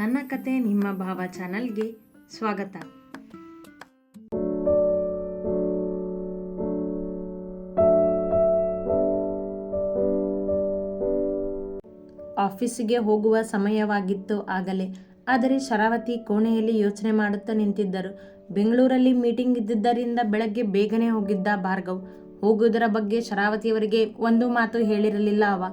ನನ್ನ ಕತೆ ನಿಮ್ಮ ಭಾವ ಚಾನಲ್ಗೆ ಸ್ವಾಗತ. ಆಫೀಸಿಗೆ ಹೋಗುವ ಸಮಯವಾಗಿತ್ತು ಆಗಲೇ. ಆದರೆ ಶರಾವತಿ ಕೋಣೆಯಲ್ಲಿ ಯೋಚನೆ ಮಾಡುತ್ತಾ ನಿಂತಿದ್ದರು. ಬೆಂಗಳೂರಲ್ಲಿ ಮೀಟಿಂಗ್ ಇದ್ದಿದ್ದರಿಂದ ಬೆಳಗ್ಗೆ ಬೇಗನೆ ಹೋಗಿದ್ದ ಭಾರ್ಗವ್. ಹೋಗುವುದರ ಬಗ್ಗೆ ಶರಾವತಿಯವರಿಗೆ ಒಂದು ಮಾತು ಹೇಳಿರಲಿಲ್ಲ ಅವ.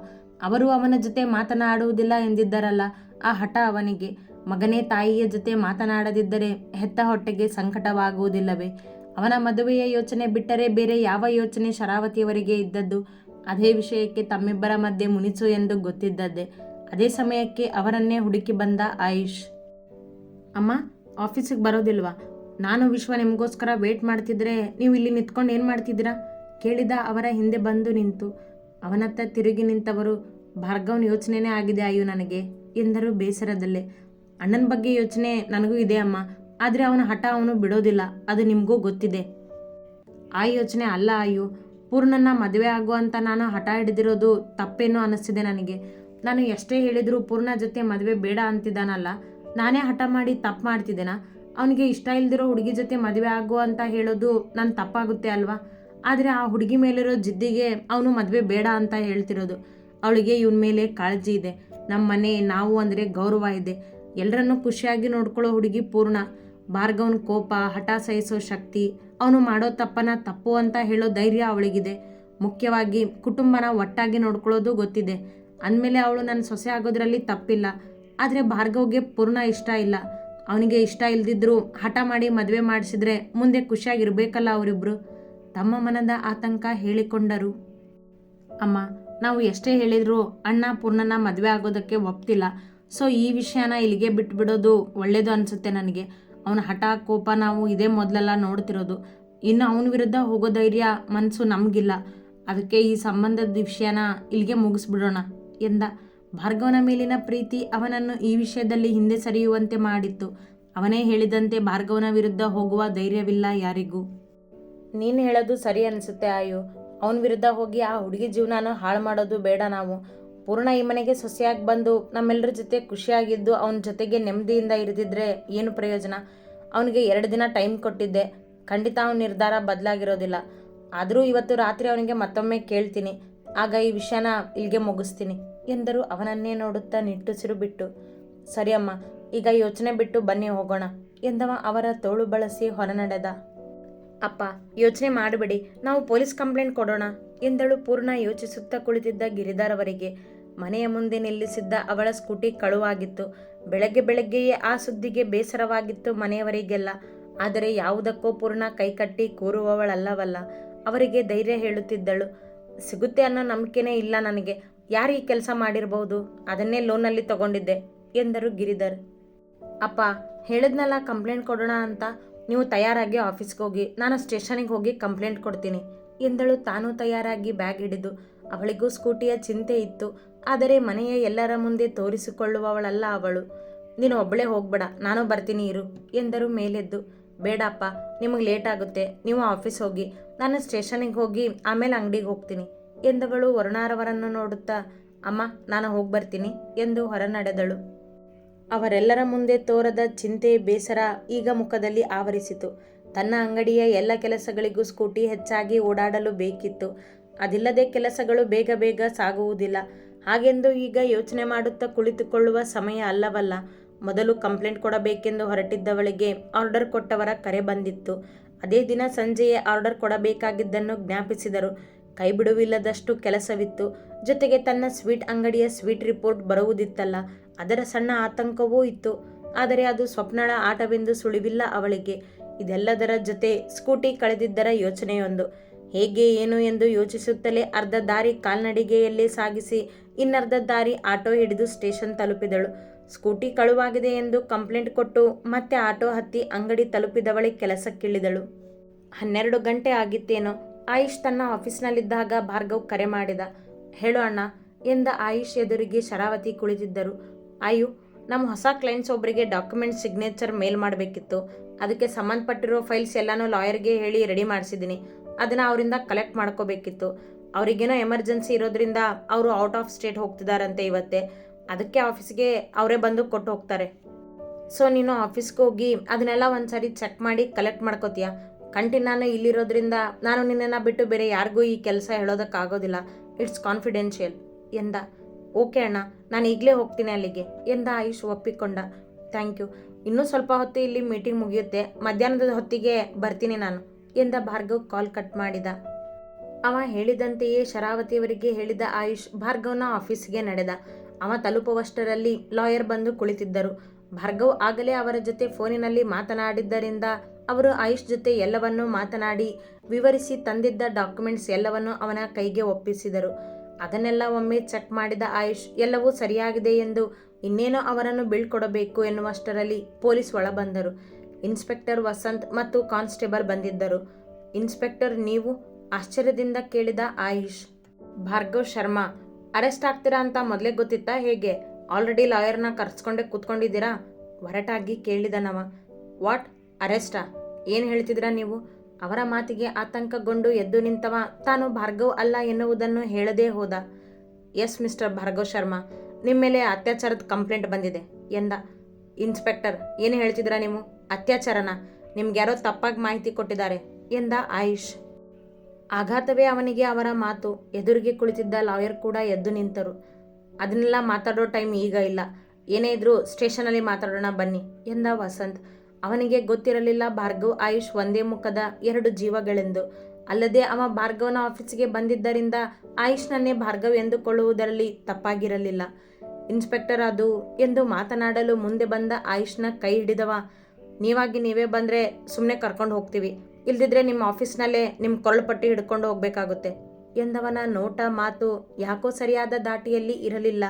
ಅವರು ಅವನ ಜೊತೆ ಮಾತನಾಡುವುದಿಲ್ಲ ಎಂದಿದ್ದರಲ್ಲ. ಆ ಹಠ ಅವನಿಗೆ, ಮಗನೇ, ತಾಯಿಯ ಜೊತೆ ಮಾತನಾಡದಿದ್ದರೆ ಹೆತ್ತ ಹೊಟ್ಟೆಗೆ ಸಂಕಟವಾಗುವುದಿಲ್ಲವೇ? ಅವನ ಮದುವೆಯ ಯೋಚನೆ ಬಿಟ್ಟರೆ ಬೇರೆ ಯಾವ ಯೋಚನೆ ಶರಾವತಿಯವರಿಗೆ ಇದ್ದದ್ದು? ಅದೇ ವಿಷಯಕ್ಕೆ ತಮ್ಮಿಬ್ಬರ ಮಧ್ಯೆ ಮುನಿಸು ಎಂದು ಗೊತ್ತಿದ್ದದ್ದೆ. ಅದೇ ಸಮಯಕ್ಕೆ ಅವರನ್ನೇ ಹುಡುಕಿ ಬಂದ ಆಯುಷ್. ಅಮ್ಮ, ಆಫೀಸಿಗೆ ಬರೋದಿಲ್ವಾ? ನಾನು ವಿಶ್ವ ನಿಮಗೋಸ್ಕರ ವೇಟ್ ಮಾಡ್ತಿದ್ರೆ ನೀವು ಇಲ್ಲಿ ನಿಂತ್ಕೊಂಡು ಏನು ಮಾಡ್ತಿದ್ದೀರಾ? ಕೇಳಿದ ಅವರ ಹಿಂದೆ ಬಂದು ನಿಂತು. ಅವನತ್ತ ತಿರುಗಿ ನಿಂತವರು ಭಾರ್ಗವನ ಯೋಚನೆನೇ ಆಗಿದೆ ಅಯ್ಯೋ ನನಗೆ. ಎಂದರು ಬೇಸರದಲ್ಲೇ. ಅಣ್ಣನ ಬಗ್ಗೆ ಯೋಚನೆ ನನಗೂ ಇದೆ ಅಮ್ಮ. ಆದರೆ ಅವನ ಹಠ ಅವನು ಬಿಡೋದಿಲ್ಲ. ಅದು ನಿಮಗೂ ಗೊತ್ತಿದೆ. ಆ ಯೋಚನೆ ಅಲ್ಲ ಅಯ್ಯೋ. ಪೂರ್ಣನ ಮದುವೆ ಆಗುವಂತ ನಾನು ಹಠ ಹಿಡಿದಿರೋದು ತಪ್ಪೇನೋ ಅನ್ನಿಸ್ತಿದೆ ನನಗೆ. ನಾನು ಎಷ್ಟೇ ಹೇಳಿದರೂ ಪೂರ್ಣ ಜೊತೆ ಮದುವೆ ಬೇಡ ಅಂತಿದ್ದಾನಲ್ಲ. ನಾನೇ ಹಠ ಮಾಡಿ ತಪ್ಪು ಮಾಡ್ತಿದ್ದೇನಾ? ಅವನಿಗೆ ಇಷ್ಟ ಇಲ್ದಿರೋ ಹುಡುಗಿ ಜೊತೆ ಮದುವೆ ಆಗು ಅಂತ ಹೇಳೋದು ನನ್ನ ತಪ್ಪಾಗುತ್ತೆ ಅಲ್ವಾ? ಆದರೆ ಆ ಹುಡುಗಿ ಮೇಲಿರೋ ಜಿದ್ದಿಗೆ ಅವನು ಮದುವೆ ಬೇಡ ಅಂತ ಹೇಳ್ತಿರೋದು. ಅವಳಿಗೆ ಇವನ ಮೇಲೆ ಕಾಳಜಿ ಇದೆ. ನಮ್ಮ ಮನೆ ನಾವು ಅಂದರೆ ಗೌರವ ಇದೆ. ಎಲ್ಲರನ್ನೂ ಖುಷಿಯಾಗಿ ನೋಡ್ಕೊಳ್ಳೋ ಹುಡುಗಿ ಪೂರ್ಣ. ಭಾರ್ಗವನ ಕೋಪ, ಹಠ ಸಹಿಸೋ ಶಕ್ತಿ, ಅವನು ಮಾಡೋ ತಪ್ಪನ ತಪ್ಪು ಅಂತ ಹೇಳೋ ಧೈರ್ಯ ಅವಳಿಗಿದೆ. ಮುಖ್ಯವಾಗಿ ಕುಟುಂಬನ ಒಟ್ಟಾಗಿ ನೋಡ್ಕೊಳ್ಳೋದು ಗೊತ್ತಿದೆ. ಅಂದಮೇಲೆ ಅವಳು ನನ್ನ ಸೊಸೆ ಆಗೋದ್ರಲ್ಲಿ ತಪ್ಪಿಲ್ಲ. ಆದರೆ ಭಾರ್ಗವ್ಗೆ ಪೂರ್ಣ ಇಷ್ಟ ಇಲ್ಲ. ಅವನಿಗೆ ಇಷ್ಟ ಇಲ್ದಿದ್ರು ಹಠ ಮಾಡಿ ಮದುವೆ ಮಾಡಿಸಿದ್ರೆ ಮುಂದೆ ಖುಷಿಯಾಗಿರ್ಬೇಕಲ್ಲ ಅವರಿಬ್ರು. ತಮ್ಮ ಮನದ ಆತಂಕ ಹೇಳಿಕೊಂಡರು. ಅಮ್ಮ ನಾವು ಎಷ್ಟೇ ಹೇಳಿದರೂ ಅಣ್ಣ ಪೂರ್ಣನ ಮದುವೆ ಆಗೋದಕ್ಕೆ ಒಪ್ತಿಲ್ಲ. ಸೊ ಈ ವಿಷಯನ ಇಲ್ಲಿಗೆ ಬಿಟ್ಬಿಡೋದು ಒಳ್ಳೇದು ಅನಿಸುತ್ತೆ ನನಗೆ. ಅವನ ಹಠ, ಕೋಪ ನಾವು ಇದೇ ಮೊದಲೆಲ್ಲ ನೋಡ್ತಿರೋದು. ಇನ್ನು ಅವನ ವಿರುದ್ಧ ಹೋಗೋ ಧೈರ್ಯ ಮನಸ್ಸು ನಮಗಿಲ್ಲ. ಅದಕ್ಕೆ ಈ ಸಂಬಂಧದ ವಿಷಯನ ಇಲ್ಲಿಗೆ ಮುಗಿಸ್ಬಿಡೋಣ ಎಂದ. ಭಾರ್ಗವನ ಮೇಲಿನ ಪ್ರೀತಿ ಅವನನ್ನು ಈ ವಿಷಯದಲ್ಲಿ ಹಿಂದೆ ಸರಿಯುವಂತೆ ಮಾಡಿತ್ತು. ಅವನೇ ಹೇಳಿದಂತೆ ಭಾರ್ಗವನ ವಿರುದ್ಧ ಹೋಗುವ ಧೈರ್ಯವಿಲ್ಲ ಯಾರಿಗೂ. ನೀನು ಹೇಳೋದು ಸರಿ ಅನಿಸುತ್ತೆ, ಆಯು. ಅವನ ವಿರುದ್ಧ ಹೋಗಿ ಆ ಹುಡುಗಿ ಜೀವನನ ಹಾಳು ಮಾಡೋದು ಬೇಡ ನಾವು. ಪೂರ್ಣ ಈ ಮನೆಗೆ ಸೊಸೆಯಾಗಿ ಬಂದು ನಮ್ಮೆಲ್ಲರ ಜೊತೆ ಖುಷಿಯಾಗಿದ್ದು ಅವನ ಜೊತೆಗೆ ನೆಮ್ಮದಿಯಿಂದ ಇರದಿದ್ರೆ ಏನು ಪ್ರಯೋಜನ? ಅವನಿಗೆ ಎರಡು ದಿನ ಟೈಮ್ ಕೊಟ್ಟಿದ್ದೆ. ಖಂಡಿತ ಅವನ ನಿರ್ಧಾರ ಬದಲಾಗಿರೋದಿಲ್ಲ. ಆದರೂ ಇವತ್ತು ರಾತ್ರಿ ಅವನಿಗೆ ಮತ್ತೊಮ್ಮೆ ಕೇಳ್ತೀನಿ. ಆಗ ಈ ವಿಷಯನ ಇಲ್ಲಿಗೆ ಮುಗಿಸ್ತೀನಿ ಎಂದರು ಅವನನ್ನೇ ನೋಡುತ್ತಾ ನಿಟ್ಟುಸಿರು ಬಿಟ್ಟು. ಸರಿಯಮ್ಮ, ಈಗ ಯೋಚನೆ ಬಿಟ್ಟು ಬನ್ನಿ ಹೋಗೋಣ ಎಂದವ ಅವರ ತೋಳು ಬಳಸಿ ಹೊರನಡೆದ. ಅಪ್ಪ, ಯೋಚನೆ ಮಾಡಬೇಡಿ. ನಾವು ಪೊಲೀಸ್ ಕಂಪ್ಲೇಂಟ್ ಕೊಡೋಣ ಎಂದಳು ಪೂರ್ಣ ಯೋಚಿಸುತ್ತಾ ಕುಳಿತಿದ್ದ ಗಿರಿಧರ್ ಅವರಿಗೆ ಮನೆಯ ಮುಂದೆ ನಿಲ್ಲಿಸಿದ್ದ ಅವಳ ಸ್ಕೂಟಿ ಕಳುವಾಗಿತ್ತು. ಬೆಳಗ್ಗೆ ಬೆಳಗ್ಗೆಯೇ ಆ ಸುದ್ದಿಗೆ ಬೇಸರವಾಗಿತ್ತು ಮನೆಯವರಿಗೆಲ್ಲ. ಆದರೆ ಯಾವುದಕ್ಕೋ ಪೂರ್ಣ ಕೈಕಟ್ಟಿ ಕೂರುವವಳಲ್ಲವಲ್ಲ. ಅವರಿಗೆ ಧೈರ್ಯ ಹೇಳುತ್ತಿದ್ದಳು. ಸಿಗುತ್ತೆ ಅನ್ನೋ ನಂಬಿಕೆನೇ ಇಲ್ಲ ನನಗೆ. ಯಾರು ಈ ಕೆಲಸ ಮಾಡಿರಬಹುದು ಅದನ್ನೇ ಲೋನಲ್ಲಿ ತಗೊಂಡಿದ್ದೆ, ಎಂದರು ಗಿರಿಧರ್. ಅಪ್ಪ, ಹೇಳಿದ್ನಲ್ಲ ಕಂಪ್ಲೇಂಟ್ ಕೊಡೋಣ ಅಂತ. ನೀವು ತಯಾರಾಗಿ ಆಫೀಸ್ಗೆ ಹೋಗಿ, ನಾನು ಸ್ಟೇಷನಿಗೆ ಹೋಗಿ ಕಂಪ್ಲೇಂಟ್ ಕೊಡ್ತೀನಿ. ಎಂದಳು ತಾನು ತಯಾರಾಗಿ ಬ್ಯಾಗ್ ಹಿಡಿದು. ಅವಳಿಗೂ ಸ್ಕೂಟಿಯ ಚಿಂತೆ ಇತ್ತು. ಆದರೆ ಮನೆಯ ಎಲ್ಲರ ಮುಂದೆ ತೋರಿಸಿಕೊಳ್ಳುವವಳಲ್ಲ ಅವಳು. ನೀನು ಒಬ್ಬಳೇ ಹೋಗ್ಬೇಡ, ನಾನು ಬರ್ತೀನಿ, ಇರು ಎಂದರು ಮೇಲೆದ್ದು. ಬೇಡಪ್ಪ, ನಿಮಗೆ ಲೇಟ್ ಆಗುತ್ತೆ, ನೀವು ಆಫೀಸ್ ಹೋಗಿ, ನಾನು ಸ್ಟೇಷನಿಗೆ ಹೋಗಿ ಆಮೇಲೆ ಅಂಗಡಿಗೆ ಹೋಗ್ತೀನಿ ಎಂದವಳು ವರುಣಾರವರನ್ನು ನೋಡುತ್ತಾ. ಅಮ್ಮ, ನಾನು ಹೋಗಿ ಬರ್ತೀನಿ ಎಂದು ಹೊರನಡೆದಳು. ಅವರೆಲ್ಲರ ಮುಂದೆ ತೋರದ ಚಿಂತೆ ಬೇಸರ ಈಗ ಮುಖದಲ್ಲಿ ಆವರಿಸಿತು. ತನ್ನ ಅಂಗಡಿಯ ಎಲ್ಲ ಕೆಲಸಗಳಿಗೂ ಸ್ಕೂಟಿ ಹೆಚ್ಚಾಗಿ ಓಡಾಡಲು ಬೇಕಿತ್ತು. ಅದಿಲ್ಲದೆ ಕೆಲಸಗಳು ಬೇಗ ಬೇಗ ಸಾಗುವುದಿಲ್ಲ. ಹಾಗೆಂದು ಈಗ ಯೋಚನೆ ಮಾಡುತ್ತಾ ಕುಳಿತುಕೊಳ್ಳುವ ಸಮಯ ಅಲ್ಲವಲ್ಲ. ಮೊದಲು ಕಂಪ್ಲೇಂಟ್ ಕೊಡಬೇಕೆಂದು ಹೊರಟಿದ್ದವಳಿಗೆ ಆರ್ಡರ್ ಕೊಟ್ಟವರ ಕರೆ ಬಂದಿತ್ತು. ಅದೇ ದಿನ ಸಂಜೆಯೇ ಆರ್ಡರ್ ಕೊಡಬೇಕಾಗಿದ್ದನ್ನು ಜ್ಞಾಪಿಸಿದರು. ಕೈಬಿಡುವಿಲ್ಲದಷ್ಟು ಕೆಲಸವಿತ್ತು. ಜೊತೆಗೆ ತನ್ನ ಸ್ವೀಟ್ ಅಂಗಡಿಯ ಸ್ವೀಟ್ ರಿಪೋರ್ಟ್ ಬರುವುದಿತ್ತಲ್ಲ. ಅದರ ಸಣ್ಣ ಆತಂಕವೂ ಇತ್ತು. ಆದರೆ ಅದು ಸ್ವಪ್ನಳ ಆಟವೆಂದು ಸುಳಿವಿಲ್ಲ ಅವಳಿಗೆ. ಇದೆಲ್ಲದರ ಜೊತೆ ಸ್ಕೂಟಿ ಕಳೆದಿದ್ದರ ಯೋಚನೆಯೊಂದು. ಹೇಗೆ ಏನು ಎಂದು ಯೋಚಿಸುತ್ತಲೇ ಅರ್ಧ ದಾರಿ ಕಾಲ್ನಡಿಗೆಯಲ್ಲೇ ಸಾಗಿಸಿ ಇನ್ನರ್ಧ ದಾರಿ ಆಟೋ ಹಿಡಿದು ಸ್ಟೇಷನ್ ತಲುಪಿದಳು. ಸ್ಕೂಟಿ ಕಳುವಾಗಿದೆ ಎಂದು ಕಂಪ್ಲೇಂಟ್ ಕೊಟ್ಟು ಮತ್ತೆ ಆಟೋ ಹತ್ತಿ ಅಂಗಡಿ ತಲುಪಿದವಳೆ ಕೆಲಸಕ್ಕಿಳಿದಳು. ಹನ್ನೆರಡು ಗಂಟೆ ಆಗಿತ್ತೇನೋ. ಆಯುಷ್ ತನ್ನ ಆಫೀಸ್ನಲ್ಲಿದ್ದಾಗ ಭಾರ್ಗವ್ ಕರೆ ಮಾಡಿದ. ಹೇಳು ಅಣ್ಣ, ಎಂದ ಆಯುಷ್ ಎದುರಿಗೆ ಶರಾವತಿ ಕುಳಿತಿದ್ದರು. ಆಯು ನಮ್ಮ ಹೊಸ ಕ್ಲೈಂಟ್ಸ್ ಒಬ್ಬರಿಗೆ ಡಾಕ್ಯುಮೆಂಟ್ ಸಿಗ್ನೇಚರ್ ಮೇಲ್ ಮಾಡಬೇಕಿತ್ತು. ಅದಕ್ಕೆ ಸಂಬಂಧಪಟ್ಟಿರೋ ಫೈಲ್ಸ್ ಎಲ್ಲನೂ ಲಾಯರ್ಗೆ ಹೇಳಿ ರೆಡಿ ಮಾಡಿಸಿದ್ದೀನಿ ಅದನ್ನು ಅವರಿಂದ ಕಲೆಕ್ಟ್ ಮಾಡ್ಕೋಬೇಕಿತ್ತು. ಅವರಿಗೇನೋ ಎಮರ್ಜೆನ್ಸಿ ಇರೋದ್ರಿಂದ ಅವರು ಔಟ್ ಆಫ್ ಸ್ಟೇಟ್ ಹೋಗ್ತಿದಾರಂತೆ ಇವತ್ತೇ. ಅದಕ್ಕೆ ಆಫೀಸ್ಗೆ ಅವರೇ ಬಂದು ಕೊಟ್ಟು ಹೋಗ್ತಾರೆ. ಸೊ ನೀನು ಆಫೀಸ್ಗೆ ಹೋಗಿ ಅದನ್ನೆಲ್ಲ ಒಂದ್ಸರಿ ಚೆಕ್ ಮಾಡಿ ಕಲೆಕ್ಟ್ ಮಾಡ್ಕೋತೀಯ? ಕಂಟಿ ನಾನು ಇಲ್ಲಿರೋದ್ರಿಂದ ನಾನು ನಿನ್ನನ್ನು ಬಿಟ್ಟು ಬೇರೆ ಯಾರಿಗೂ ಈ ಕೆಲಸ ಹೇಳೋದಕ್ಕಾಗೋದಿಲ್ಲ. ಇಟ್ಸ್ ಕಾನ್ಫಿಡೆನ್ಷಿಯಲ್ ಎಂದ. ಓಕೆ ಅಣ್ಣ, ನಾನು ಈಗಲೇ ಹೋಗ್ತೀನಿ ಅಲ್ಲಿಗೆ. ಎಂದ ಆಯುಷ್ ಒಪ್ಪಿಕೊಂಡ. ಥ್ಯಾಂಕ್ ಯು ಇನ್ನೂ ಸ್ವಲ್ಪ ಹೊತ್ತು ಇಲ್ಲಿ ಮೀಟಿಂಗ್ ಮುಗಿಯುತ್ತೆ. ಮಧ್ಯಾಹ್ನದ ಹೊತ್ತಿಗೆ ಬರ್ತೀನಿ ನಾನು, ಎಂದ ಭಾರ್ಗವ್ ಕಾಲ್ ಕಟ್ ಮಾಡಿದ. ಅವ ಹೇಳಿದಂತೆಯೇ ಶರಾವತಿಯವರಿಗೆ ಹೇಳಿದ ಆಯುಷ್ ಭಾರ್ಗವ್ನ ಆಫೀಸಿಗೆ ನಡೆದ. ಅವ ತಲುಪುವಷ್ಟರಲ್ಲಿ ಲಾಯರ್ ಬಂದು ಕುಳಿತಿದ್ದರು. ಭಾರ್ಗವ್ ಆಗಲೇ ಅವರ ಜೊತೆ ಫೋನಿನಲ್ಲಿ ಮಾತನಾಡಿದ್ದರಿಂದ ಅವರು ಆಯುಷ್ ಜೊತೆ ಎಲ್ಲವನ್ನೂ ಮಾತನಾಡಿ ವಿವರಿಸಿ ತಂದಿದ್ದ ಡಾಕ್ಯುಮೆಂಟ್ಸ್ ಎಲ್ಲವನ್ನೂ ಅವನ ಕೈಗೆ ಒಪ್ಪಿಸಿದರು. ಅದನ್ನೆಲ್ಲ ಒಮ್ಮೆ ಚೆಕ್ ಮಾಡಿದ ಆಯುಷ್, ಎಲ್ಲವೂ ಸರಿಯಾಗಿದೆ ಎಂದು ಇನ್ನೇನೋ ಅವರನ್ನು ಬೀಳ್ಕೊಡಬೇಕು ಎನ್ನುವಷ್ಟರಲ್ಲಿ ಪೊಲೀಸ್ ಒಳಬಂದರು. ಇನ್ಸ್ಪೆಕ್ಟರ್ ವಸಂತ್ ಮತ್ತು ಕಾನ್ಸ್ಟೇಬಲ್ ಬಂದಿದ್ದರು. ಇನ್ಸ್ಪೆಕ್ಟರ್ ನೀವು ಆಶ್ಚರ್ಯದಿಂದ ಕೇಳಿದ ಆಯುಷ್, ಭಾರ್ಗವ್ ಶರ್ಮಾ, ಅರೆಸ್ಟ್ ಆಗ್ತೀರಾ ಅಂತ ಮೊದಲೇ ಗೊತ್ತಿತ್ತಾ ಹೇಗೆ? ಆಲ್ರೆಡಿ ಲಾಯರ್ನ ಕರ್ಸ್ಕೊಂಡೆ ಕೂತ್ಕೊಂಡಿದ್ದೀರಾ? ಹೊರಟಾಗಿ ಕೇಳಿದನವ. ವಾಟ್? ಅರೆಸ್ಟಾ? ಏನು ಹೇಳ್ತಿದ್ದೀರಾ ನೀವು? ಅವರ ಮಾತಿಗೆ ಆತಂಕಗೊಂಡು ಎದ್ದು ನಿಂತವ, ತಾನು ಭಾರ್ಗವ್ ಅಲ್ಲ ಎನ್ನುವುದನ್ನು ಹೇಳದೇ ಹೋದ. ಎಸ್, ಮಿಸ್ಟರ್ ಭಾರ್ಗವ್ ಶರ್ಮಾ ನಿಮ್ಮ ಮೇಲೆ ಅತ್ಯಾಚಾರದ ಕಂಪ್ಲೇಂಟ್ ಬಂದಿದೆ, ಎಂದ. ಇನ್ಸ್ಪೆಕ್ಟರ್, ಏನು ಹೇಳ್ತಿದ್ರಾ ನೀವು? ಅತ್ಯಾಚಾರನ? ನಿಮ್ಗೆ ಯಾರೋ ತಪ್ಪಾಗಿ ಮಾಹಿತಿ ಕೊಟ್ಟಿದ್ದಾರೆ, ಎಂದ ಆಯುಷ್. ಆಘಾತವೇ ಅವನಿಗೆ ಅವರ ಮಾತು. ಎದುರಿಗೆ ಕುಳಿತಿದ್ದ ಲಾಯರ್ ಕೂಡ ಎದ್ದು ನಿಂತರು. ಅದನ್ನೆಲ್ಲ ಮಾತಾಡೋ ಟೈಮ್ ಈಗ ಇಲ್ಲ. ಏನೇ ಇದ್ರೂ ಸ್ಟೇಷನಲ್ಲಿ ಮಾತಾಡೋಣ ಬನ್ನಿ, ಎಂದ ವಸಂತ್. ಅವನಿಗೆ ಗೊತ್ತಿರಲಿಲ್ಲ ಭಾರ್ಗವ್ ಆಯುಷ್ ಒಂದೇ ಮುಖದ ಎರಡು ಜೀವಗಳೆಂದು. ಅಲ್ಲದೆ ಅವ ಭಾರ್ಗವನ ಆಫೀಸಿಗೆ ಬಂದಿದ್ದರಿಂದ ಆಯುಷ್ನನ್ನೇ ಭಾರ್ಗವ್ ಎಂದುಕೊಳ್ಳುವುದರಲ್ಲಿ ತಪ್ಪಾಗಿರಲಿಲ್ಲ. ಇನ್ಸ್ಪೆಕ್ಟರ್ ಅದು ಎಂದು ಮಾತನಾಡಲು ಮುಂದೆ ಬಂದ ಆಯುಷ್ನ ಕೈ ಹಿಡಿದವ, ನೀವಾಗಿ ನೀವೇ ಬಂದರೆ ಸುಮ್ಮನೆ ಕರ್ಕೊಂಡು ಹೋಗ್ತೀವಿ. ಇಲ್ದಿದ್ರೆ ನಿಮ್ಮ ಆಫೀಸ್ನಲ್ಲೇ ನಿಮ್ಮ ಕೊರಳು ಪಟ್ಟಿ ಹಿಡ್ಕೊಂಡು ಹೋಗ್ಬೇಕಾಗುತ್ತೆ ಎಂದವನ ನೋಟ ಮಾತು ಯಾಕೋ ಸರಿಯಾದ ದಾಟಿಯಲ್ಲಿ ಇರಲಿಲ್ಲ.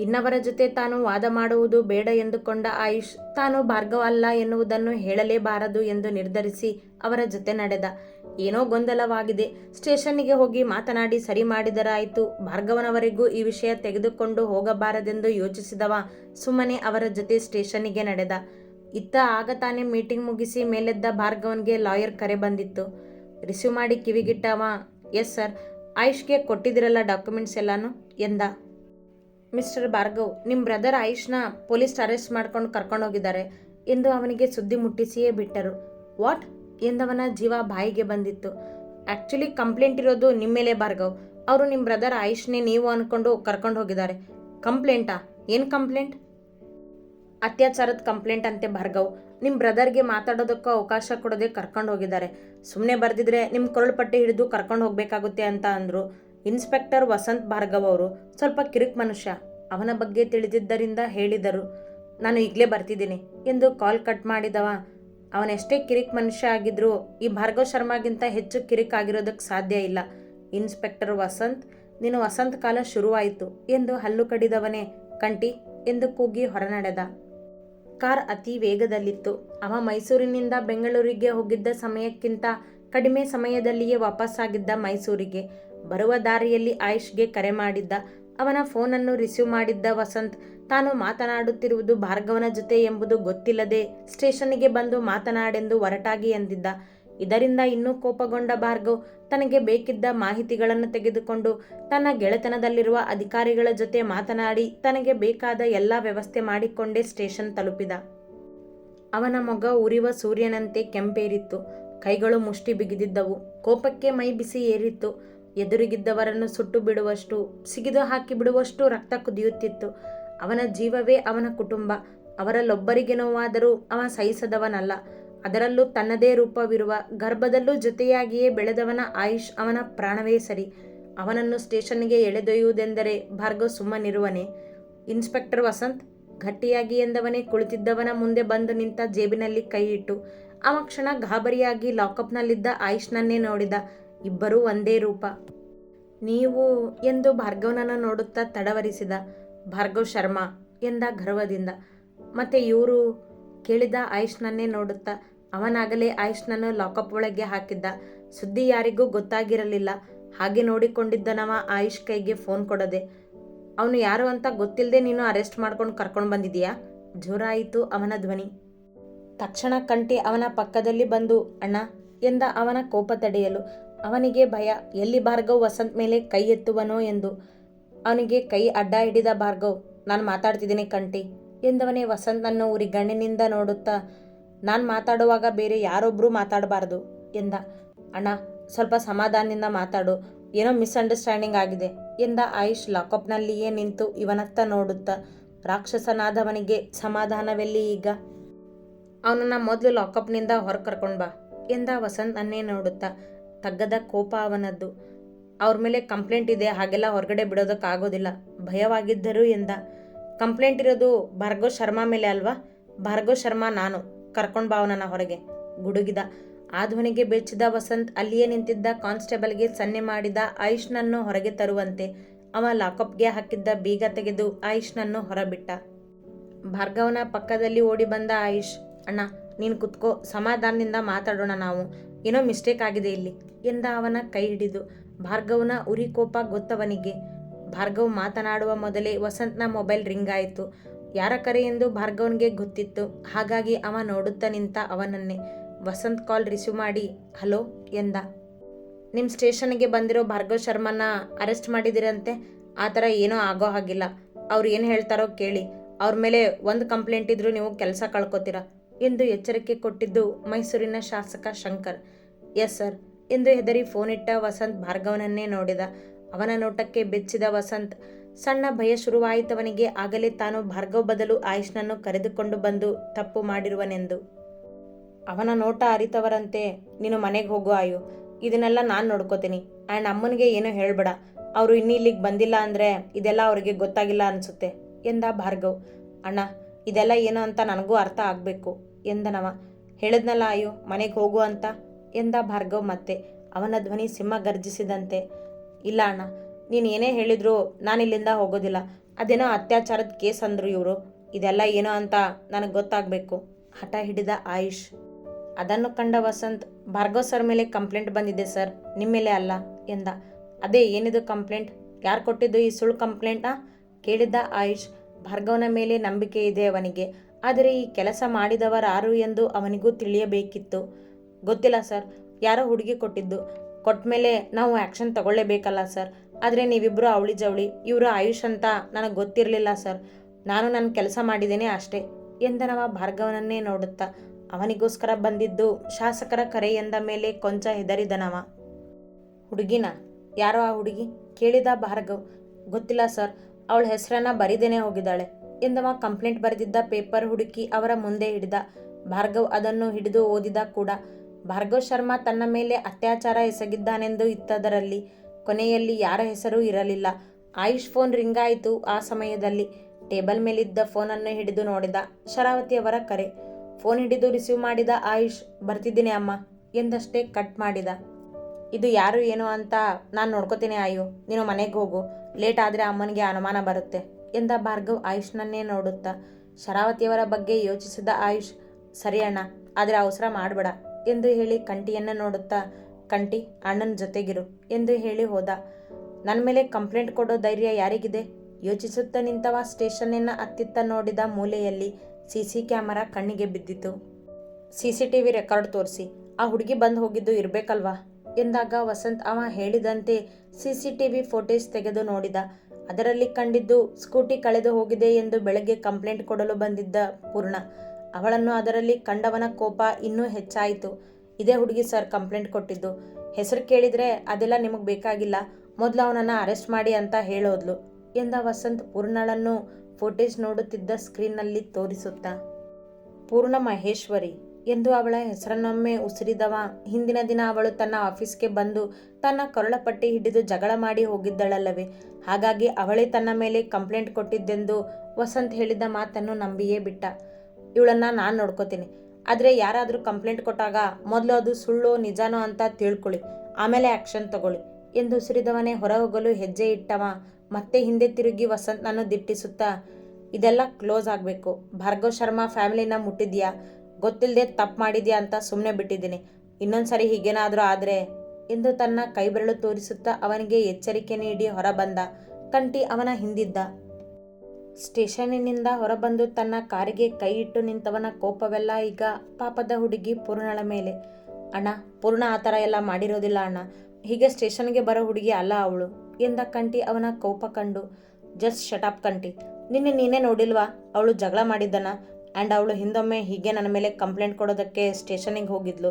ಇನ್ನವರ ಜೊತೆ ತಾನು ವಾದ ಮಾಡುವುದು ಬೇಡ ಎಂದುಕೊಂಡ ಆಯುಷ್, ತಾನು ಭಾರ್ಗವಲ್ಲ ಎನ್ನುವುದನ್ನು ಹೇಳಲೇಬಾರದು ಎಂದು ನಿರ್ಧರಿಸಿ ಅವರ ಜೊತೆ ನಡೆದ. ಏನೋ ಗೊಂದಲವಾಗಿದೆ. ಸ್ಟೇಷನ್ನಿಗೆ ಹೋಗಿ ಮಾತನಾಡಿ ಸರಿ ಮಾಡಿದರಾಯಿತು. ಭಾರ್ಗವನವರೆಗೂ ಈ ವಿಷಯ ತೆಗೆದುಕೊಂಡು ಹೋಗಬಾರದೆಂದು ಯೋಚಿಸಿದವ ಸುಮ್ಮನೆ ಅವರ ಜೊತೆ ಸ್ಟೇಷನ್ನಿಗೆ ನಡೆದ. ಇತ್ತ ಆಗ ತಾನೇ ಮೀಟಿಂಗ್ ಮುಗಿಸಿ ಮೇಲೆದ್ದ ಭಾರ್ಗವನ್ಗೆ ಲಾಯರ್ ಕರೆ ಬಂದಿತ್ತು. ರಿಸೀವ್ ಮಾಡಿ ಕಿವಿಗಿಟ್ಟವ, ಎಸ್ ಸರ್, ಆಯುಷ್ಗೆ ಕೊಟ್ಟಿದ್ದಿರಲ್ಲ ಡಾಕ್ಯುಮೆಂಟ್ಸ್ ಎಲ್ಲಾನು? ಎಂದ. ಮಿಸ್ಟರ್ ಭಾರ್ಗವ್ ನಿಮ್ಮ ಬ್ರದರ್ ಆಯುಷ್ನ ಪೊಲೀಸ್ ಅರೆಸ್ಟ್ ಮಾಡ್ಕೊಂಡು ಕರ್ಕೊಂಡು ಹೋಗಿದ್ದಾರೆ. ಎಂದು ಅವನಿಗೆ ಸುದ್ದಿ ಮುಟ್ಟಿಸಿಯೇ ಬಿಟ್ಟರು. ವಾಟ್ ಎಂದವನ ಜೀವ ಬಾಯಿಗೆ ಬಂದಿತ್ತು. ಆ್ಯಕ್ಚುಲಿ ಕಂಪ್ಲೇಂಟ್ ಇರೋದು ನಿಮ್ಮ ಮೇಲೆ ಭಾರ್ಗವ್ ಅವರು ನಿಮ್ಮ ಬ್ರದರ್ ಆಯುಷ್ನೇ ನೀವು ಅಂದ್ಕೊಂಡು ಕರ್ಕೊಂಡು ಹೋಗಿದ್ದಾರೆ. ಕಂಪ್ಲೇಂಟಾ ಏನು ಕಂಪ್ಲೇಂಟ್ ಅತ್ಯಾಚಾರದ ಕಂಪ್ಲೇಂಟ್ ಅಂತೆ ಭಾರ್ಗವ್ ನಿಮ್ಮ ಬ್ರದರ್ಗೆ ಮಾತಾಡೋದಕ್ಕೂ ಅವಕಾಶ ಕೊಡೋದೇ ಕರ್ಕೊಂಡು ಹೋಗಿದ್ದಾರೆ. ಸುಮ್ಮನೆ ಬರೆದಿದ್ರೆ ನಿಮ್ಮ ಕೊರಳು ಪಟ್ಟಿ ಹಿಡಿದು ಕರ್ಕೊಂಡು ಹೋಗಬೇಕಾಗುತ್ತೆ ಅಂತ ಅಂದರು. ಇನ್ಸ್ಪೆಕ್ಟರ್ ವಸಂತ್ ಭಾರ್ಗವ್ ಅವರು ಸ್ವಲ್ಪ ಕಿರಿಕ್ ಮನುಷ್ಯ. ಅವನ ಬಗ್ಗೆ ತಿಳಿದಿದ್ದರಿಂದ ಹೇಳಿದರು. ನಾನು ಈಗಲೇ ಬರ್ತಿದ್ದೀನಿ. ಎಂದು ಕಾಲ್ ಕಟ್ ಮಾಡಿದವ. ಅವನೆಷ್ಟೇ ಕಿರಿಕ್ ಮನುಷ್ಯ ಆಗಿದ್ರು ಈ ಭಾರ್ಗವ್ ಶರ್ಮಾಗಿಂತ ಹೆಚ್ಚು ಕಿರಿಕ್ ಆಗಿರೋದಕ್ಕೆ ಸಾಧ್ಯ ಇಲ್ಲ. ಇನ್ಸ್ಪೆಕ್ಟರ್ ವಸಂತ್, ನೀನು ವಸಂತ ಕಾಲ ಶುರುವಾಯಿತು ಎಂದು ಹಲ್ಲು ಕಡಿದವನೇ ಕಂಟಿ ಎಂದು ಕೂಗಿ ಹೊರನಡೆದ. ಕಾರ್ ಅತಿ ವೇಗದಲ್ಲಿತ್ತು. ಅವ ಮೈಸೂರಿನಿಂದ ಬೆಂಗಳೂರಿಗೆ ಹೋಗಿದ್ದ ಸಮಯಕ್ಕಿಂತ ಕಡಿಮೆ ಸಮಯದಲ್ಲಿಯೇ ವಾಪಸ್ಸಾಗಿದ್ದ ಮೈಸೂರಿಗೆ. ಬರುವ ದಾರಿಯಲ್ಲಿ ಆಯುಷ್ಗೆ ಕರೆ ಮಾಡಿದ್ದ, ಅವನ ಫೋನನ್ನು ರಿಸೀವ್ ಮಾಡಿದ್ದ ವಸಂತ್, ತಾನು ಮಾತನಾಡುತ್ತಿರುವುದು ಭಾರ್ಗವನ ಜೊತೆ ಎಂಬುದು ಗೊತ್ತಿಲ್ಲದೆ ಸ್ಟೇಷನ್ಗೆ ಬಂದು ಮಾತನಾಡೆಂದು ಹೊರಟಾಗಿ ಎಂದಿದ್ದ. ಇದರಿಂದ ಇನ್ನೂ ಕೋಪಗೊಂಡ ಭಾರ್ಗವ್ ತನಗೆ ಬೇಕಿದ್ದ ಮಾಹಿತಿಗಳನ್ನು ತೆಗೆದುಕೊಂಡು ತನ್ನ ಗೆಳೆತನದಲ್ಲಿರುವ ಅಧಿಕಾರಿಗಳ ಜೊತೆ ಮಾತನಾಡಿ ತನಗೆ ಬೇಕಾದ ಎಲ್ಲ ವ್ಯವಸ್ಥೆ ಮಾಡಿಕೊಂಡೇ ಸ್ಟೇಷನ್ ತಲುಪಿದ. ಅವನ ಮೊಗ ಉರಿವ ಸೂರ್ಯನಂತೆ ಕೆಂಪೇರಿತ್ತು. ಕೈಗಳು ಮುಷ್ಟಿ ಬಿಗಿದಿದ್ದವು. ಕೋಪಕ್ಕೆ ಮೈ ಬಿಸಿ ಏರಿತ್ತು. ಎದುರಿಗಿದ್ದವರನ್ನು ಸುಟ್ಟು ಬಿಡುವಷ್ಟು, ಸಿಗಿದು ಹಾಕಿ ಬಿಡುವಷ್ಟು ರಕ್ತ ಕುದಿಯುತ್ತಿತ್ತು. ಅವನ ಜೀವವೇ ಅವನ ಕುಟುಂಬ. ಅವರಲ್ಲೊಬ್ಬರಿಗೆ ನೋವಾದರೂ ಅವ ಸಹಿಸದವನಲ್ಲ. ಅದರಲ್ಲೂ ತನ್ನದೇ ರೂಪವಿರುವ, ಗರ್ಭದಲ್ಲೂ ಜೊತೆಯಾಗಿಯೇ ಬೆಳೆದವನ ಆಯುಷ್ ಅವನ ಪ್ರಾಣವೇ ಸರಿ. ಅವನನ್ನು ಸ್ಟೇಷನ್ಗೆ ಎಳೆದೊಯ್ಯುವುದೆಂದರೆ ಭಾರ್ಗವ್ ಸುಮ್ಮನಿರುವನೆ. ಇನ್ಸ್ಪೆಕ್ಟರ್ ವಸಂತ್, ಗಟ್ಟಿಯಾಗಿ ಎಂದವನೇ ಕುಳಿತಿದ್ದವನ ಮುಂದೆ ಬಂದು ನಿಂತ ಜೇಬಿನಲ್ಲಿ ಕೈ ಇಟ್ಟು, ಅವ ಕ್ಷಣ ಗಾಬರಿಯಾಗಿ ಲಾಕಪ್ನಲ್ಲಿದ್ದ ಆಯುಷ್ನನ್ನೇ ನೋಡಿದ. ಇಬ್ಬರೂ ಒಂದೇ ರೂಪ. ನೀವು ಎಂದು ಭಾರ್ಗವನನ್ನು ನೋಡುತ್ತಾ ತಡವರಿಸಿದ ಭಾರ್ಗವ್ ಶರ್ಮಾ ಎಂದ ಗರ್ವದಿಂದ. ಮತ್ತೆ ಇವರು ಕೇಳಿದ ಆಯುಷ್ನನ್ನೇ ನೋಡುತ್ತಾ ಅವನಾಗಲೇ ಆಯುಷ್ನನ್ನು ಲಾಕಪ್ ಒಳಗೆ ಹಾಕಿದ್ದ. ಸುದ್ದಿ ಯಾರಿಗೂ ಗೊತ್ತಾಗಿರಲಿಲ್ಲ. ಹಾಗೆ ನೋಡಿಕೊಂಡಿದ್ದನವ ಆಯುಷ್ ಕೈಗೆ ಫೋನ್ ಕೊಡದೆ. ಅವನು ಯಾರು ಅಂತ ಗೊತ್ತಿಲ್ಲದೆ ನೀನು ಅರೆಸ್ಟ್ ಮಾಡ್ಕೊಂಡು ಕರ್ಕೊಂಡು ಬಂದಿದೀಯಾ ಜೋರಾಯಿತು ಅವನ ಧ್ವನಿ. ತಕ್ಷಣ ಕಂಟಿ ಅವನ ಪಕ್ಕದಲ್ಲಿ ಬಂದು, ಅಣ್ಣ ಎಂದ ಅವನ ಕೋಪ ತಡೆಯಲು. ಅವನಿಗೆ ಭಯ, ಎಲ್ಲಿ ಭಾರ್ಗವ್ ವಸಂತ್ ಮೇಲೆ ಕೈ ಎತ್ತುವನೋ ಎಂದು. ಅವನಿಗೆ ಕೈ ಅಡ್ಡ ಹಿಡಿದ ಭಾರ್ಗವ್, ನಾನು ಮಾತಾಡ್ತಿದ್ದೀನಿ ಕಂಟಿ ಎಂದವನೇ ವಸಂತನನ್ನು ಉರಿಗಣ್ಣಿನಿಂದ ನೋಡುತ್ತಾ, ನಾನು ಮಾತಾಡುವಾಗ ಬೇರೆ ಯಾರೊಬ್ಬರೂ ಮಾತಾಡಬಾರ್ದು ಎಂದ. ಅಣ್ಣ, ಸ್ವಲ್ಪ ಸಮಾಧಾನದಿಂದ ಮಾತಾಡು, ಏನೋ ಮಿಸ್ಅಂಡರ್ಸ್ಟ್ಯಾಂಡಿಂಗ್ ಆಗಿದೆ ಎಂದ ಆಯುಷ್ ಲಾಕಪ್ನಲ್ಲಿಯೇ ನಿಂತು ಇವನತ್ತ ನೋಡುತ್ತಾ, ರಾಕ್ಷಸನಾದವನಿಗೆ ಸಮಾಧಾನವೆಲ್ಲಿ ಈಗ? ಅವನನ್ನ ಮೊದಲು ಲಾಕಪ್ನಿಂದ ಹೊರ ಕರ್ಕೊಂಡು ಬಾ ಎಂದ ವಸಂತ್ ನನ್ನೇ ನೋಡುತ್ತಾ ತಗ್ಗದ ಕೋಪ ಅವನದ್ದು. ಅವ್ರ ಮೇಲೆ ಕಂಪ್ಲೇಂಟ್ ಇದೆ, ಹಾಗೆಲ್ಲ ಹೊರಗಡೆ ಬಿಡೋದಕ್ಕಾಗೋದಿಲ್ಲ. ಭಯವಾಗಿದ್ದರು ಎಂದ. ಕಂಪ್ಲೇಂಟ್ ಇರೋದು ಭಾರ್ಗವ್ ಶರ್ಮಾ ಮೇಲೆ ಅಲ್ವಾ? ಭಾರ್ಗವ್ ಶರ್ಮಾ ನಾನು. ಕರ್ಕೊಂಡು ಭಾವನನ ಹೊರಗೆ. ಗುಡುಗಿದ. ಆ ಧ್ವನಿಗೆ ಬೆಚ್ಚಿದ ವಸಂತ್ ಅಲ್ಲಿಯೇ ನಿಂತಿದ್ದ ಕಾನ್ಸ್ಟೇಬಲ್ಗೆ ಸನ್ನೆ ಮಾಡಿದ ಆಯುಷ್ನನ್ನು ಹೊರಗೆ ತರುವಂತೆ ಅವ ಲಾಕಪ್ಗೆ ಹಾಕಿದ್ದ ಬೀಗ ತೆಗೆದು ಆಯುಷ್ನನ್ನು ಹೊರಬಿಟ್ಟ. ಭಾರ್ಗವನ ಪಕ್ಕದಲ್ಲಿ ಓಡಿ ಬಂದ ಆಯುಷ್ ಅಣ್ಣ, ನೀನು ಕುತ್ಕೋ ಸಮಾಧಾನದಿಂದ ಮಾತಾಡೋಣ ನಾವು. ಏನೋ ಮಿಸ್ಟೇಕ್ ಆಗಿದೆ ಇಲ್ಲಿ. ಎಂದ ಅವನ ಕೈ ಹಿಡಿದು. ಭಾರ್ಗವನ ಉರಿ ಕೋಪ ಗೊತ್ತವನಿಗೆ. ಭಾರ್ಗವ್ ಮಾತನಾಡುವ ಮೊದಲೇ ವಸಂತ್ನ ಮೊಬೈಲ್ ರಿಂಗ್ ಆಯಿತು. ಯಾರ ಕರೆ ಎಂದು ಭಾರ್ಗವನ್ಗೆ ಗೊತ್ತಿತ್ತು. ಹಾಗಾಗಿ ಅವ ನೋಡುತ್ತಾ ನಿಂತ ಅವನನ್ನೇ. ವಸಂತ್ ಕಾಲ್ ರಿಸೀವ್ ಮಾಡಿ, ಹಲೋ, ಎಂದ. ನಿಮ್ಮ ಸ್ಟೇಷನ್ಗೆ ಬಂದಿರೋ ಭಾರ್ಗವ್ ಶರ್ಮನ ಅರೆಸ್ಟ್ ಮಾಡಿದಿರಂತೆ. ಆ ಥರ ಏನೂ ಆಗೋ ಹಾಗಿಲ್ಲ. ಅವ್ರು ಏನು ಹೇಳ್ತಾರೋ ಕೇಳಿ. ಅವ್ರ ಮೇಲೆ ಒಂದು ಕಂಪ್ಲೇಂಟ್ ಇದ್ರೂ ನೀವು ಕೆಲಸ ಕಳ್ಕೊತೀರಾ? ಎಂದು ಎಚ್ಚರಿಕೆ ಕೊಟ್ಟಿದ್ದು ಮೈಸೂರಿನ ಶಾಸಕ ಶಂಕರ್. Yes sir. ಎಂದು ಹೆದರಿ ಫೋನ್ ಇಟ್ಟ ವಸಂತ್ ಭಾರ್ಗವನನ್ನೇ ನೋಡಿದ. ಅವನ ನೋಟಕ್ಕೆ ಬೆಚ್ಚಿದ ವಸಂತ್, ಸಣ್ಣ ಭಯ ಶುರುವಾಯಿತವನಿಗೆ ಆಗಲೇ ತಾನು ಭಾರ್ಗವ್ ಬದಲು ಆಯುಷ್ನನ್ನು ಕರೆದುಕೊಂಡು ಬಂದು ತಪ್ಪು ಮಾಡಿರುವನೆಂದು. ಅವನ ನೋಟ ಅರಿತವರಂತೆ, ನೀನು ಮನೆಗೆ ಹೋಗು ಆಯು. ಇದನ್ನೆಲ್ಲ ನಾನು ನೋಡ್ಕೋತೀನಿ. ಆ್ಯಂಡ್ ಅಮ್ಮನಿಗೆ ಏನೂ ಹೇಳ್ಬೇಡ. ಅವರು ಇನ್ನೂ ಇಲ್ಲಿಗೆ ಬಂದಿಲ್ಲ ಅಂದರೆ ಇದೆಲ್ಲ ಅವರಿಗೆ ಗೊತ್ತಾಗಿಲ್ಲ ಅನಿಸುತ್ತೆ, ಎಂದ ಭಾರ್ಗವ್. ಅಣ್ಣ, ಇದೆಲ್ಲ ಏನು ಅಂತ ನನಗೂ ಅರ್ಥ ಆಗಬೇಕು ಎಂದನವ ಹೇಳಿದ್ನಲ್ಲ ಆಯು, ಮನೆಗೆ ಹೋಗು ಅಂತ? ಎಂದ ಭಾರ್ಗವ್ ಮತ್ತೆ, ಅವನ ಧ್ವನಿ ಸಿಂಹ ಗರ್ಜಿಸಿದಂತೆ ಇಲ್ಲ ಅಣ್ಣ, ನೀನು ಏನೇ ಹೇಳಿದ್ರು ನಾನು ಇಲ್ಲಿಂದ ಹೋಗೋದಿಲ್ಲ, ಅದೇನೋ ಅತ್ಯಾಚಾರದ ಕೇಸ್ ಅಂದರು ಇವರು, ಇದೆಲ್ಲ ಏನೋ ಅಂತ ನನಗೆ ಗೊತ್ತಾಗಬೇಕು, ಹಠ ಹಿಡಿದ ಆಯುಷ್. ಅದನ್ನು ಕಂಡ ವಸಂತ್, ಭಾರ್ಗವ್ ಸರ್ ಮೇಲೆ ಕಂಪ್ಲೇಂಟ್ ಬಂದಿದೆ ಸರ್ ನಿಮ್ಮ ಮೇಲೆ ಅಲ್ಲ, ಎಂದ. ಅದೇ ಏನಿದು ಕಂಪ್ಲೇಂಟ್? ಯಾರು ಕೊಟ್ಟಿದ್ದು ಈ ಸುಳ್ಳು ಕಂಪ್ಲೇಂಟಾ ಕೇಳಿದ್ದ ಆಯುಷ್, ಭಾರ್ಗವನ ಮೇಲೆ ನಂಬಿಕೆ ಇದೆ ಅವನಿಗೆ, ಆದರೆ ಈ ಕೆಲಸ ಮಾಡಿದವರಾರು ಎಂದು ಅವನಿಗೂ ತಿಳಿಯಬೇಕಿತ್ತು. ಗೊತ್ತಿಲ್ಲ ಸರ್. ಯಾರೋ ಹುಡುಗಿ ಕೊಟ್ಟಿದ್ದು. ಕೊಟ್ಟ ಮೇಲೆ ನಾವು ಆ್ಯಕ್ಷನ್ ತಗೊಳ್ಳೇಬೇಕಲ್ಲ ಸರ್. ಆದರೆ ನೀವಿಬ್ಬರು ಅವಳಿ ಜವಳಿ, ಇವರು ಆಯುಷ್ ಅಂತ ನನಗೆ ಗೊತ್ತಿರಲಿಲ್ಲ ಸರ್. ನಾನು ನನ್ನ ಕೆಲಸ ಮಾಡಿದ್ದೇನೆ ಅಷ್ಟೇ. ಎಂದನವ ಭಾರ್ಗವನನ್ನೇ ನೋಡುತ್ತಾ. ಅವನಿಗೋಸ್ಕರ ಬಂದಿದ್ದು ಶಾಸಕರ ಕರೆ ಎಂದ ಮೇಲೆ ಕೊಂಚ ಹೆದರಿದನವ. ಹುಡುಗಿನ? ಯಾರೋ ಆ ಹುಡುಗಿ? ಕೇಳಿದ ಭಾರ್ಗವ್. ಗೊತ್ತಿಲ್ಲ ಸರ್. ಅವಳ ಹೆಸರನ್ನ ಬರೀದೇನೆ ಹೋಗಿದ್ದಾಳೆ. ಎಂದವ ಕಂಪ್ಲೇಂಟ್ ಬರೆದಿದ್ದ ಪೇಪರ್ ಹುಡುಕಿ ಅವರ ಮುಂದೆ ಹಿಡಿದ. ಭಾರ್ಗವ್ ಅದನ್ನು ಹಿಡಿದು ಓದಿದ ಕೂಡ. ಭಾರ್ಗವ್ ಶರ್ಮಾ ತನ್ನ ಮೇಲೆ ಅತ್ಯಾಚಾರ ಎಸಗಿದ್ದಾನೆಂದು ಇತ್ತದರಲ್ಲಿ ಕೊನೆಯಲ್ಲಿ ಯಾರ ಹೆಸರೂ ಇರಲಿಲ್ಲ. ಆಯುಷ್ ಫೋನ್ ರಿಂಗ್ ಆಯಿತು. ಆ ಸಮಯದಲ್ಲಿ ಟೇಬಲ್ ಮೇಲಿದ್ದ ಫೋನನ್ನು ಹಿಡಿದು ನೋಡಿದ ಶರಾವತಿಯವರ ಕರೆ. ಫೋನ್ ಹಿಡಿದು ರಿಸೀವ್ ಮಾಡಿದ ಆಯುಷ್, ಬರ್ತಿದ್ದೀನಿ ಅಮ್ಮ, ಎಂದಷ್ಟೇ ಕಟ್ ಮಾಡಿದ. ಇದು ಯಾರು, ಏನು ಅಂತ ನಾನು ನೋಡ್ಕೋತೀನಿ ಆಯು ನೀನು ಮನೆಗೆ ಹೋಗು. ಲೇಟ್ ಆದರೆ ಅಮ್ಮನಿಗೆ ಅನುಮಾನ ಬರುತ್ತೆ, ಎಂದ ಭಾರ್ಗವ್ ಆಯುಷ್ನನ್ನೇ ನೋಡುತ್ತಾ. ಶರಾವತಿಯವರ ಬಗ್ಗೆ ಯೋಚಿಸಿದ ಆಯುಷ್, ಸರಿ ಅಣ್ಣ, ಆದರೆ ಅವಸರ ಮಾಡಬೇಡ. ಎಂದು ಹೇಳಿ ಕಂಟಿಯನ್ನು ನೋಡುತ್ತಾ ಕಂಟಿ ಅಣ್ಣನ ಜೊತೆಗಿರು ಎಂದು ಹೇಳಿ ಹೋದ. ನನ್ನ ಮೇಲೆ ಕಂಪ್ಲೇಂಟ್ ಕೊಡೋ ಧೈರ್ಯ ಯಾರಿಗಿದೆ? ಯೋಚಿಸುತ್ತಾ ನಿಂತವ ಸ್ಟೇಷನ್ನ ಅತ್ತಿತ್ತ ನೋಡಿದ ಮೂಲೆಯಲ್ಲಿ ಸಿ ಸಿ ಕ್ಯಾಮರಾ ಕಣ್ಣಿಗೆ ಬಿದ್ದಿತು C C T V record ತೋರಿಸಿ, ಆ ಹುಡುಗಿ ಬಂದು ಹೋಗಿದ್ದು ಇರಬೇಕಲ್ವಾ? ಎಂದಾಗ ವಸಂತ್ ಅವ ಹೇಳಿದಂತೆ C C T V footage ತೆಗೆದು ನೋಡಿದ. ಅದರಲ್ಲಿ ಕಂಡಿದ್ದು ಸ್ಕೂಟಿ ಕಳೆದು ಹೋಗಿದೆ ಎಂದು ಬೆಳಗ್ಗೆ ಕಂಪ್ಲೇಂಟ್ ಕೊಡಲು ಬಂದಿದ್ದ ಪೂರ್ಣ. ಅವಳನ್ನು ಅದರಲ್ಲಿ ಕಂಡವನ ಕೋಪ ಇನ್ನೂ ಹೆಚ್ಚಾಯಿತು. ಇದೇ ಹುಡುಗಿ ಸರ್ ಕಂಪ್ಲೇಂಟ್ ಕೊಟ್ಟಿದ್ದು. ಹೆಸರು ಕೇಳಿದರೆ ಅದೆಲ್ಲ ನಿಮಗೆ ಬೇಕಾಗಿಲ್ಲ. ಮೊದಲು ಅವನನ್ನು ಅರೆಸ್ಟ್ ಮಾಡಿ ಅಂತ ಹೇಳೋದ್ಲು ಎಂದ ವಸಂತ್ ಪೂರ್ಣಳನ್ನು ಫೋಟೇಜ್ ನೋಡುತ್ತಿದ್ದ ಸ್ಕ್ರೀನ್ನಲ್ಲಿ ತೋರಿಸುತ್ತಾ. ಪೂರ್ಣ ಮಹೇಶ್ವರಿ ಎಂದು ಅವಳ ಹೆಸರನ್ನೊಮ್ಮೆ ಉಸಿರಿದವ. ಹಿಂದಿನ ದಿನ ಅವಳು ತನ್ನ ಆಫೀಸ್ಗೆ ಬಂದು ತನ್ನ ಕರುಳಪಟ್ಟಿ ಹಿಡಿದು ಜಗಳ ಮಾಡಿ ಹೋಗಿದ್ದಳಲ್ಲವೇ? ಹಾಗಾಗಿ ಅವಳೇ ತನ್ನ ಮೇಲೆ ಕಂಪ್ಲೇಂಟ್ ಕೊಟ್ಟಿದ್ದೆಂದು ವಸಂತ್ ಹೇಳಿದ ಮಾತನ್ನು ನಂಬಿಯೇ ಬಿಟ್ಟ. ಇವಳನ್ನ ನಾನು ನೋಡ್ಕೋತೀನಿ. ಆದರೆ ಯಾರಾದರೂ ಕಂಪ್ಲೇಂಟ್ ಕೊಟ್ಟಾಗ ಮೊದಲು ಅದು ಸುಳ್ಳು ನಿಜಾನೋ ಅಂತ ತಿಳ್ಕೊಳ್ಳಿ. ಆಮೇಲೆ ಆ್ಯಕ್ಷನ್ ತಗೊಳ್ಳಿ. ಎಂದು ಉಸಿರಿದವನೇ ಹೊರ ಹೋಗಲು ಹೆಜ್ಜೆ ಇಟ್ಟವ. ಮತ್ತೆ ಹಿಂದೆ ತಿರುಗಿ ವಸಂತ್ನನ್ನು ದಿಟ್ಟಿಸುತ್ತಾ, ಇದೆಲ್ಲ ಕ್ಲೋಸ್ ಆಗಬೇಕು. ಭಾರ್ಗವ್ ಶರ್ಮಾ ಫ್ಯಾಮಿಲಿನ ಮುಟ್ಟಿದ್ಯಾ? ಗೊತ್ತಿಲ್ಲದೆ ತಪ್ಪು ಮಾಡಿದ್ಯಾ ಅಂತ ಸುಮ್ಮನೆ ಬಿಟ್ಟಿದ್ದೀನಿ. ಇನ್ನೊಂದ್ಸರಿ ಹೀಗೇನಾದರೂ ಆದರೆ? ಎಂದು ತನ್ನ ಕೈಬೆರಳು ತೋರಿಸುತ್ತಾ ಅವನಿಗೆ ಎಚ್ಚರಿಕೆ ನೀಡಿ ಹೊರಬಂದ. ಕಂಟಿ ಅವನ ಹಿಂದಿದ್ದ. ಸ್ಟೇಷನ್ನಿನಿಂದ ಹೊರಬಂದು ತನ್ನ ಕಾರಿಗೆ ಕೈ ಇಟ್ಟು ನಿಂತವನ ಕೋಪವೆಲ್ಲ ಈಗ ಪಾಪದ ಹುಡುಗಿ ಪೂರ್ಣಳ ಮೇಲೆ. ಅಣ್ಣ, ಪೂರ್ಣ ಆ ಥರ ಎಲ್ಲ ಮಾಡಿರೋದಿಲ್ಲ ಅಣ್ಣ. ಹೀಗೆ ಸ್ಟೇಷನ್ಗೆ ಬರೋ ಹುಡುಗಿ ಅಲ್ಲ ಅವಳು ಎಂದ ಕಂಟಿ ಅವನ ಕೋಪ ಕಂಡು. ಜಸ್ಟ್ ಶಟಾಪ್ ಕಂಟಿ ನಿನ್ನೆ ನೀನೇ ನೋಡಿಲ್ವಾ? ಅವಳು ಜಗಳ ಮಾಡಿದ್ದನ? ಆ್ಯಂಡ್ ಅವಳು ಹಿಂದೊಮ್ಮೆ ಹೀಗೆ ನನ್ನ ಮೇಲೆ ಕಂಪ್ಲೇಂಟ್ ಕೊಡೋದಕ್ಕೆ ಸ್ಟೇಷನಿಗೆ ಹೋಗಿದ್ಲು.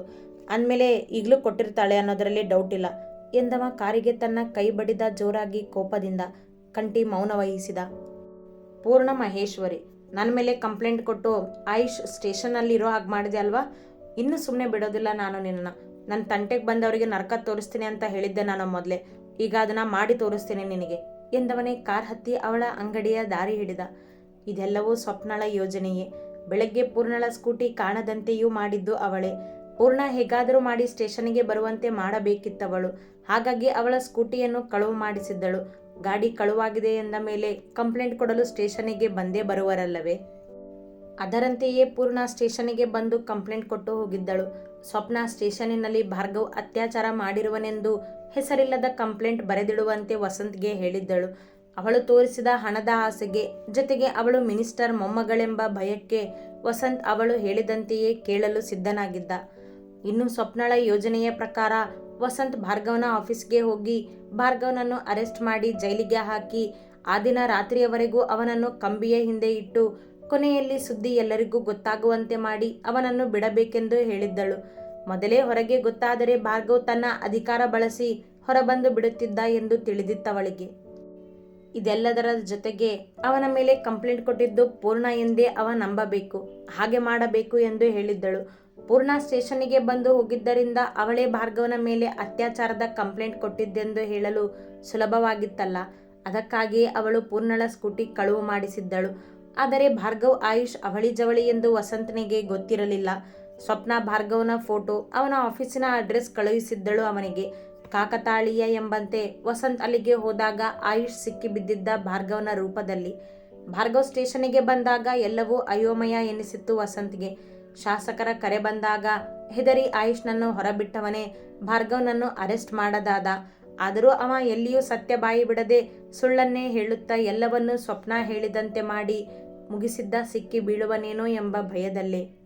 ಅಂದಮೇಲೆ ಈಗಲೂ ಕೊಟ್ಟಿರ್ತಾಳೆ ಅನ್ನೋದರಲ್ಲಿ ಡೌಟ್ ಇಲ್ಲ ಎಂದವ ಕಾರಿಗೆ ತನ್ನ ಕೈ ಬಡಿದ ಜೋರಾಗಿ ಕೋಪದಿಂದ ಕಂಟಿ ಮೌನ ವಹಿಸಿದ. ಪೂರ್ಣ ಮಹೇಶ್ವರಿ. ನನ್ನ ಮೇಲೆ ಕಂಪ್ಲೇಂಟ್ ಕೊಟ್ಟು ಆಯುಷ್ ಸ್ಟೇಷನಲ್ಲಿರೋ ಹಾಗೆ ಮಾಡಿದೆ ಅಲ್ವಾ? ಇನ್ನೂ ಸುಮ್ಮನೆ ಬಿಡೋದಿಲ್ಲ ನಾನು ನಿನ್ನ ನನ್ನ ತಂಟೆಗೆ ಬಂದವರಿಗೆ ನರಕ ತೋರಿಸ್ತೀನಿ ಅಂತ ಹೇಳಿದ್ದೆ ನಾನು ಮೊದಲೇ. ಈಗ ಅದನ್ನು ಮಾಡಿ ತೋರಿಸ್ತೀನಿ ನಿನಗೆ. ಎಂದವನೇ ಕಾರ್ ಹತ್ತಿ ಅವಳ ಅಂಗಡಿಯ ದಾರಿ ಹಿಡಿದ. ಇದೆಲ್ಲವೂ ಸ್ವಪ್ನಳ ಯೋಜನೆಯೇ. ಬೆಳಗ್ಗೆ ಪೂರ್ಣಳ ಸ್ಕೂಟಿ ಕಾಣದಂತೆಯೂ ಮಾಡಿದ್ದು ಅವಳೇ. ಪೂರ್ಣ ಹೇಗಾದರೂ ಮಾಡಿ ಸ್ಟೇಷನ್ಗೆ ಬರುವಂತೆ ಮಾಡಬೇಕಿತ್ತವಳು. ಹಾಗಾಗಿ ಅವಳ ಸ್ಕೂಟಿಯನ್ನು ಕಳುವು ಮಾಡಿಸಿದ್ದಳು. ಗಾಡಿ ಕಳುವಾಗಿದೆ ಎಂದ ಮೇಲೆ ಕಂಪ್ಲೇಂಟ್ ಕೊಡಲು ಸ್ಟೇಷನಿಗೆ ಬಂದೇ ಬರುವರಲ್ಲವೇ? ಅದರಂತೆಯೇ ಪೂರ್ಣ ಸ್ಟೇಷನಿಗೆ ಬಂದು ಕಂಪ್ಲೇಂಟ್ ಕೊಟ್ಟು ಹೋಗಿದ್ದಳು. ಸ್ವಪ್ನ ಸ್ಟೇಷನಿನಲ್ಲಿ ಭಾರ್ಗವ್ ಅತ್ಯಾಚಾರ ಮಾಡಿರುವನೆಂದು ಹೆಸರಿಲ್ಲದ ಕಂಪ್ಲೇಂಟ್ ಬರೆದಿಡುವಂತೆ ವಸಂತ್ಗೆ ಹೇಳಿದ್ದಳು. ಅವಳು ತೋರಿಸಿದ ಹಣದ ಆಸೆಗೆ ಜೊತೆಗೆ ಅವಳು ಮಿನಿಸ್ಟರ್ ಮೊಮ್ಮಗಳೆಂಬ ಭಯಕ್ಕೆ ವಸಂತ್ ಅವಳು ಹೇಳಿದಂತೆಯೇ ಕೇಳಲು ಸಿದ್ಧನಾಗಿದ್ದ. ಇನ್ನು ಸ್ವಪ್ನಳ ಯೋಜನೆಯ ಪ್ರಕಾರ ವಸಂತ್ ಭಾರ್ಗವನ ಆಫೀಸ್ಗೆ ಹೋಗಿ ಭಾರ್ಗವನನ್ನು ಅರೆಸ್ಟ್ ಮಾಡಿ ಜೈಲಿಗೆ ಹಾಕಿ ಆ ದಿನ ರಾತ್ರಿಯವರೆಗೂ ಅವನನ್ನು ಕಂಬಿಯ ಹಿಂದೆ ಇಟ್ಟು ಕೊನೆಯಲ್ಲಿ ಸುದ್ದಿ ಎಲ್ಲರಿಗೂ ಗೊತ್ತಾಗುವಂತೆ ಮಾಡಿ ಅವನನ್ನು ಬಿಡಬೇಕೆಂದು ಹೇಳಿದ್ದಳು. ಮೊದಲೇ ಹೊರಗೆ ಗೊತ್ತಾದರೆ ಭಾರ್ಗವ್ ತನ್ನ ಅಧಿಕಾರ ಬಳಸಿ ಹೊರಬಂದು ಬಿಡುತ್ತಿದ್ದ ಎಂದು ತಿಳಿದಿತ್ತವಳಿಗೆ. ಇದೆಲ್ಲದರ ಜೊತೆಗೆ ಅವನ ಮೇಲೆ ಕಂಪ್ಲೇಂಟ್ ಕೊಟ್ಟಿದ್ದು ಪೂರ್ಣ ಎಂದೇ ಅವ ನಂಬಬೇಕು. ಹಾಗೆ ಮಾಡಬೇಕು ಎಂದು ಹೇಳಿದ್ದಳು. ಪೂರ್ಣ ಸ್ಟೇಷನ್ನಿಗೆ ಬಂದು ಹೋಗಿದ್ದರಿಂದ ಅವಳೇ ಭಾರ್ಗವನ ಮೇಲೆ ಅತ್ಯಾಚಾರದ ಕಂಪ್ಲೇಂಟ್ ಕೊಟ್ಟಿದ್ದೆಂದು ಹೇಳಲು ಸುಲಭವಾಗಿತ್ತಲ್ಲ. ಅದಕ್ಕಾಗಿಯೇ ಅವಳು ಪೂರ್ಣಳ ಸ್ಕೂಟಿ ಕಳುವು ಮಾಡಿಸಿದ್ದಳು. ಆದರೆ ಭಾರ್ಗವ್ ಆಯುಷ್ ಅವಳಿ ಜವಳಿ ಎಂದು ವಸಂತನಿಗೆ ಗೊತ್ತಿರಲಿಲ್ಲ. ಸ್ವಪ್ನ ಭಾರ್ಗವನ ಫೋಟೋ, ಅವನ ಆಫೀಸಿನ ಅಡ್ರೆಸ್ ಕಳುಹಿಸಿದ್ದಳು ಅವನಿಗೆ. ಕಾಕತಾಳೀಯ ಎಂಬಂತೆ ವಸಂತ್ ಅಲ್ಲಿಗೆ ಹೋದಾಗ ಆಯುಷ್ ಸಿಕ್ಕಿ ಬಿದ್ದಿದ್ದ ಭಾರ್ಗವನ ರೂಪದಲ್ಲಿ. ಭಾರ್ಗವ್ ಸ್ಟೇಷನ್ನಿಗೆ ಬಂದಾಗ ಎಲ್ಲವೂ ಅಯೋಮಯ ಎನಿಸಿತ್ತು ವಸಂತ್ಗೆ. ಶಾಸಕರ ಕರೆ ಬಂದಾಗ ಹೆದರಿ ಆಯುಷ್ನನ್ನು ಹೊರಬಿಟ್ಟವನೇ ಭಾರ್ಗವ್ನನ್ನು ಅರೆಸ್ಟ್ ಮಾಡದಾದ. ಆದರೂ ಅವ ಎಲ್ಲಿಯೂ ಸತ್ಯ ಬಾಯಿ ಬಿಡದೆ ಸುಳ್ಳನ್ನೇ ಹೇಳುತ್ತಾ ಎಲ್ಲವನ್ನೂ ಸ್ವಪ್ನ ಹೇಳಿದಂತೆ ಮಾಡಿ ಮುಗಿಸಿದ್ದ ಸಿಕ್ಕಿ ಬೀಳುವನೇನೋ ಎಂಬ ಭಯದಲ್ಲೇ.